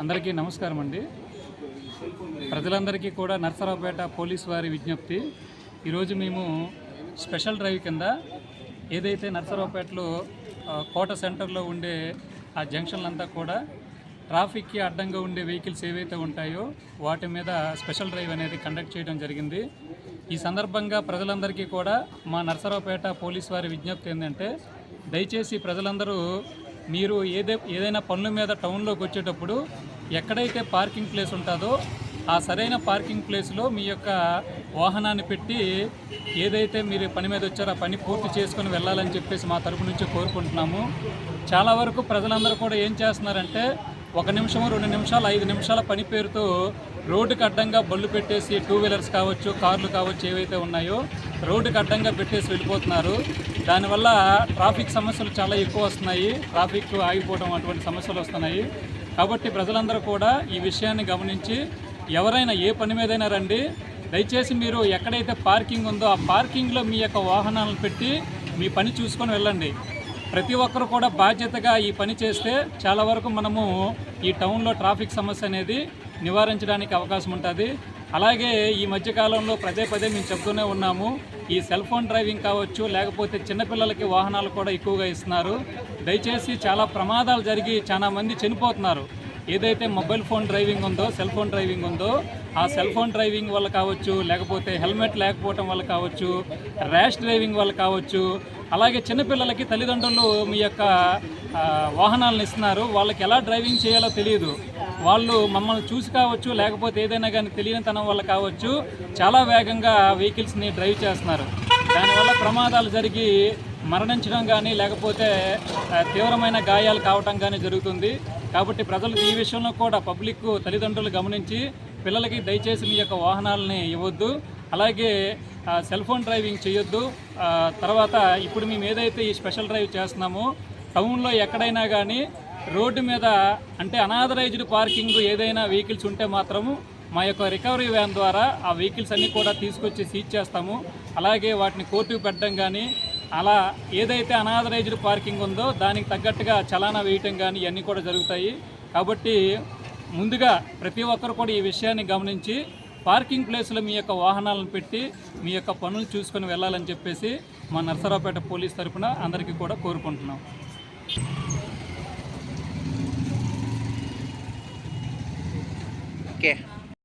అందరికీ నమస్కారం అండి. ప్రజలందరికీ కూడా నర్సరావుపేట పోలీస్ వారి విజ్ఞప్తి. ఈరోజు మేము స్పెషల్ డ్రైవ్ కింద ఏదైతే నర్సరావుపేటలో కోట సెంటర్లో ఉండే ఆ జంక్షన్లంతా కూడా ట్రాఫిక్కి అడ్డంగా ఉండే వెహికల్స్ ఏవైతే ఉంటాయో వాటి మీద స్పెషల్ డ్రైవ్ అనేది కండక్ట్ చేయడం జరిగింది. ఈ సందర్భంగా ప్రజలందరికీ కూడా మా నర్సరావుపేట పోలీస్ వారి విజ్ఞప్తి ఏంటంటే దయచేసి ప్రజలందరూ మీరు ఏదే ఏదైనా పనుల మీద టౌన్లోకి వచ్చేటప్పుడు ఎక్కడైతే పార్కింగ్ ప్లేస్ ఉంటుందో ఆ సరైన పార్కింగ్ ప్లేస్లో మీ యొక్క వాహనాన్ని పెట్టి ఏదైతే మీరు పని మీద వచ్చారో ఆ పని పూర్తి చేసుకొని వెళ్ళాలని చెప్పేసి మా తరపు నుంచి కోరుకుంటున్నాము. చాలా వరకు ప్రజలందరూ కూడా ఏం చేస్తున్నారంటే ఒక నిమిషం రెండు నిమిషాలు ఐదు నిమిషాల పని పేరుతో రోడ్డుకి అడ్డంగా బళ్ళు పెట్టేసి టూ వీలర్స్ కావచ్చు కార్లు కావచ్చు ఏవైతే ఉన్నాయో రోడ్డుకి అడ్డంగా పెట్టేసి వెళ్ళిపోతున్నారు. దానివల్ల ట్రాఫిక్ సమస్యలు చాలా ఎక్కువ వస్తున్నాయి. ట్రాఫిక్ ఆగిపోవడం అటువంటి సమస్యలు వస్తున్నాయి. కాబట్టి ప్రజలందరూ కూడా ఈ విషయాన్ని గమనించి ఎవరైనా ఏ పని మీదైనా రండి. దయచేసి మీరు ఎక్కడైతే పార్కింగ్ ఉందో ఆ పార్కింగ్లో మీ యొక్క వాహనాలను పెట్టి మీ పని చూసుకొని వెళ్ళండి. ప్రతి ఒక్కరు కూడా బాధ్యతగా ఈ పని చేస్తే చాలా వరకు మనము ఈ టౌన్లో ట్రాఫిక్ సమస్య అనేది నివారించడానికి అవకాశం ఉంటుంది. అలాగే ఈ మధ్యకాలంలో పదే పదే మేము చెప్తూనే ఉన్నాము ఈ సెల్ ఫోన్ డ్రైవింగ్ కావచ్చు లేకపోతే చిన్నపిల్లలకి వాహనాలు కూడా ఎక్కువగా ఇస్తున్నారు. దయచేసి చాలా ప్రమాదాలు జరిగి చాలా మంది చనిపోతున్నారు. ఏదైతే మొబైల్ ఫోన్ డ్రైవింగ్ ఉందో సెల్ ఫోన్ డ్రైవింగ్ ఉందో ఆ సెల్ ఫోన్ డ్రైవింగ్ వల్ల కావచ్చు లేకపోతే హెల్మెట్ లేకపోవటం వల్ల కావచ్చు ర్యాష్ డ్రైవింగ్ వల్ల కావచ్చు అలాగే చిన్నపిల్లలకి తల్లిదండ్రులు మీ యొక్క వాహనాలను ఇస్తున్నారు. వాళ్ళకి ఎలా డ్రైవింగ్ చేయాలో తెలియదు. వాళ్ళు మమ్మల్ని చూసి కావచ్చు లేకపోతే ఏదైనా కానీ తెలియనితనం వల్ల కావచ్చు చాలా వేగంగా వెహికల్స్ని డ్రైవ్ చేస్తున్నారు. దానివల్ల ప్రమాదాలు జరిగి మరణించడం కానీ లేకపోతే తీవ్రమైన గాయాలు కావటం కానీ జరుగుతుంది. కాబట్టి ప్రజలు ఈ విషయంలో కూడా పబ్లిక్ తల్లిదండ్రులు గమనించి పిల్లలకి దయచేసి మీ యొక్క వాహనాలని ఇవ్వద్దు. అలాగే సెల్ ఫోన్ డ్రైవింగ్ చేయొద్దు. తర్వాత ఇప్పుడు మేము ఏదైతే ఈ స్పెషల్ డ్రైవ్ చేస్తున్నామో టౌన్లో ఎక్కడైనా కానీ రోడ్డు మీద అంటే అనాథరైజ్డ్ పార్కింగ్ ఏదైనా వెహికల్స్ ఉంటే మాత్రము మా యొక్క రికవరీ వ్యాన్ ద్వారా ఆ వెహికల్స్ అన్నీ కూడా తీసుకొచ్చి సీజ్ చేస్తాము. అలాగే వాటిని కోర్టుకు పెట్టడం కానీ అలా ఏదైతే అనాథరైజ్డ్ పార్కింగ్ ఉందో దానికి తగ్గట్టుగా చలానా వేయటం కానీ ఇవన్నీ కూడా జరుగుతాయి. కాబట్టి ముందుగా ప్రతి ఒక్కరు కూడా ఈ విషయాన్ని గమనించి పార్కింగ్ ప్లేస్లో మీ యొక్క వాహనాలను పెట్టి మీ యొక్క పనులు చూసుకొని వెళ్ళాలని చెప్పేసి మా నర్సరావుపేట పోలీస్ తరఫున అందరికీ కూడా కోరుకుంటున్నాం. ఓకే.